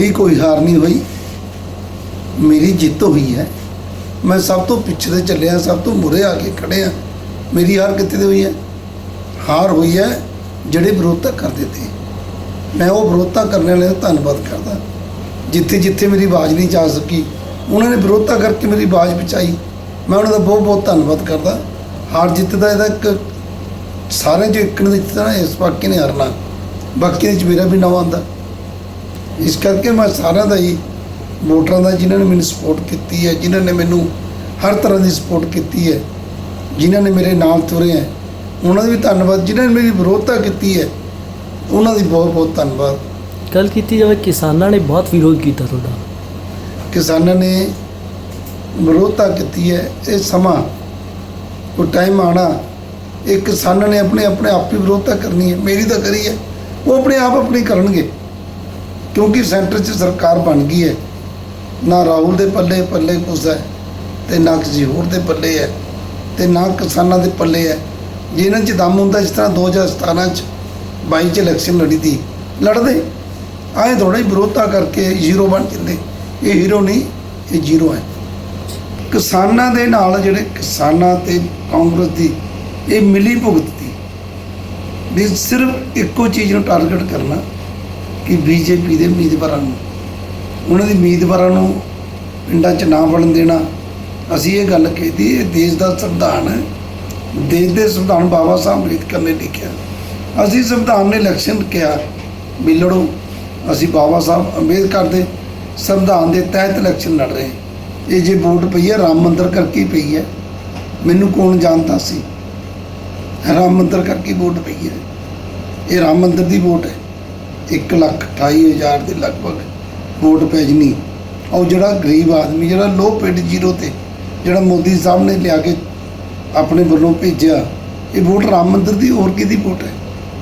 ਮੇਰੀ ਕੋਈ ਹਾਰ ਨਹੀਂ ਹੋਈ। ਮੇਰੀ ਜਿੱਤ ਹੋਈ ਹੈ। ਮੈਂ ਸਭ ਤੋਂ ਪਿੱਛੇ ਤੇ ਚੱਲਿਆ, ਸਭ ਤੋਂ ਮੁਰੇ ਆ ਕੇ ਖੜਿਆ ਮੇਰੀ ਹਾਰ ਕਿੱਥੇ ਤੇ ਹੋਈ ਹੈ? ਹਾਰ ਹੋਈ ਹੈ ਜਿਹੜੇ ਵਿਰੋਧਤਾ ਕਰਦੇ ਤੇ। ਮੈਂ ਉਹ ਵਿਰੋਧਤਾ ਕਰਨ ਵਾਲਿਆਂ ਦਾ ਧੰਨਵਾਦ ਕਰਦਾ। ਜਿੱਥੇ ਜਿੱਥੇ ਮੇਰੀ ਆਵਾਜ਼ ਨਹੀਂ ਜਾ ਸਕੀ, ਉਹਨਾਂ ਨੇ ਵਿਰੋਧਤਾ ਕਰਕੇ ਮੇਰੀ ਆਵਾਜ਼ ਪਹੁੰਚਾਈ ਮੈਂ ਉਹਨਾਂ ਦਾ ਬਹੁਤ ਬਹੁਤ ਧੰਨਵਾਦ ਕਰਦਾ। ਹਾਰ ਜਿੱਤ ਦਾ ਇਹਦਾ ਇੱਕ ਸਾਰਿਆਂ ਚੋਂ ਇੱਕ ਨੇ ਜਿੱਤਣਾ, ਇਸ ਬਾਕੀ ਨੇ ਹਾਰਨਾ। ਬਾਕੀ ਦੇ ਚ ਮੇਰਾ ਵੀ ਨਾਮ ਆਉਂਦਾ। ਇਸ ਕਰਕੇ ਮੈਂ ਸਾਰਿਆਂ ਦਾ ਹੀ ਵੋਟਰਾਂ ਦਾ ਜਿਨ੍ਹਾਂ ਨੇ ਮੈਨੂੰ ਸਪੋਰਟ ਕੀਤੀ ਹੈ ਜਿਨ੍ਹਾਂ ਨੇ ਮੈਨੂੰ ਹਰ ਤਰ੍ਹਾਂ ਦੀ ਸਪੋਰਟ ਕੀਤੀ ਹੈ ਜਿਨ੍ਹਾਂ ਨੇ ਮੇਰੇ ਨਾਲ ਤੁਰੇ ਹੈ ਉਹਨਾਂ ਦਾ ਵੀ ਧੰਨਵਾਦ ਜਿਨ੍ਹਾਂ ਨੇ ਮੇਰੀ ਵਿਰੋਧਤਾ ਕੀਤੀ ਹੈ ਉਹਨਾਂ ਦੀ ਬਹੁਤ ਬਹੁਤ ਧੰਨਵਾਦ। ਗੱਲ ਕੀਤੀ ਜਾਵੇ ਕਿਸਾਨਾਂ ਨੇ ਬਹੁਤ ਵਿਰੋਧ ਕੀਤਾ ਤੁਹਾਡਾ। ਕਿਸਾਨਾਂ ਨੇ ਵਿਰੋਧਤਾ ਕੀਤੀ ਹੈ ਇਹ ਸਮਾਂ ਉਹ ਟਾਈਮ ਆਣਾ ਇਹ ਕਿਸਾਨਾਂ ਨੇ ਆਪਣੇ ਆਪਣੇ ਆਪ ਹੀ ਵਿਰੋਧਤਾ ਕਰਨੀ ਹੈ ਮੇਰੀ ਤਾਂ ਕਰੀ ਹੈ ਉਹ ਆਪਣੇ ਆਪ ਆਪਣੀ ਕਰਨਗੇ। ਕਿਉਂਕਿ ਸੈਂਟਰ 'ਚ ਸਰਕਾਰ ਬਣ ਗਈ ਹੈ। ਨਾ ਰਾਹੁਲ ਦੇ ਪੱਲੇ ਪੱਲੇ ਕੁਛ ਹੈ ਤੇ ਨਾ ਕਿਸੇ ਹੋਰ ਦੇ ਪੱਲੇ ਹੈ ਤੇ ਨਾ ਕਿਸਾਨਾਂ ਦੇ ਪੱਲੇ ਹੈ। ਜੇ ਇਹਨਾਂ 'ਚ ਦਮ ਹੁੰਦਾ ਜਿਸ ਤਰ੍ਹਾਂ 2017 'ਚ 22 'ਚ ਇਲੈਕਸ਼ਨ ਲੜੀ ਤੀ ਲੜਦੇ ਆਏ ਥੋੜਾ ਹੀ ਵਿਰੋਧਤਾ ਕਰਕੇ ਜ਼ੀਰੋ ਬਣ ਜਾਂਦੇ। ਇਹ ਹੀਰੋ ਨਹੀਂ, ਇਹ ਜ਼ੀਰੋ ਹੈ। ਕਿਸਾਨਾਂ ਦੇ ਨਾਲ ਜਿਹੜੇ ਕਿਸਾਨਾਂ ਤੇ ਕਾਂਗਰਸ ਦੀ ਇਹ ਮਿਲੀ ਭੁਗਤ ਦੀ, ਵੀ ਸਿਰਫ ਇੱਕੋ ਚੀਜ਼ ਨੂੰ ਟਾਰਗੇਟ ਕਰਨਾ ਕਿ ਬੀਜੇਪੀ ਦੇ ਉਮੀਦਵਾਰਾਂ ਨੂੰ, ਉਹਨਾਂ ਦੇ ਉਮੀਦਵਾਰਾਂ ਨੂੰ ਪਿੰਡਾਂ 'ਚ ਨਾ ਵੜਨ ਦੇਣਾ। ਅਸੀਂ ਇਹ ਗੱਲ ਕੀਤੀ ਇਹ ਦੇਸ਼ ਦਾ ਸੰਵਿਧਾਨ ਹੈ। ਦੇਸ਼ ਦੇ ਸੰਵਿਧਾਨ ਬਾਬਾ ਸਾਹਿਬ ਅੰਬੇਦਕਰ ਨੇ ਲਿਖਿਆ। ਅਸੀਂ ਸੰਵਿਧਾਨ ਨੇ ਇਲੈਕਸ਼ਨ ਕਿਹਾ ਵੀ ਲੜੋ। ਅਸੀਂ ਬਾਬਾ ਸਾਹਿਬ ਅੰਬੇਦਕਰ ਦੇ ਸੰਵਿਧਾਨ ਦੇ ਤਹਿਤ ਇਲੈਕਸ਼ਨ ਲੜ ਰਹੇ ਇਹ ਜੇ ਵੋਟ ਪਈ ਹੈ, ਰਾਮ ਮੰਦਰ ਕਰਕੇ ਪਈ ਹੈ। ਮੈਨੂੰ ਕੌਣ ਜਾਣਦਾ ਸੀ? ਰਾਮ ਮੰਦਰ ਕਰਕੇ ਵੋਟ ਪਈ ਹੈ। ਇਹ ਰਾਮ ਮੰਦਰ ਦੀ ਵੋਟ ਹੈ। 1 ਲੱਖ 28 ਹਜ਼ਾਰ ਦੇ ਲਗਭਗ ਵੋਟ ਪੈ ਜਣੀ। ਔਰ ਜਿਹੜਾ ਗਰੀਬ ਆਦਮੀ, ਜਿਹੜਾ ਲੋ ਪਿੰਡ ਜ਼ੀਰੋ ਤੇ, ਜਿਹੜਾ ਮੋਦੀ ਸਾਹਿਬ ਨੇ ਲਿਆ ਕੇ ਆਪਣੇ ਵੱਲੋਂ ਭੇਜਿਆ, ਇਹ ਵੋਟ ਰਾਮ ਮੰਦਿਰ ਦੀ ਹੋਰ ਕਿਹਦੀ ਵੋਟ ਹੈ?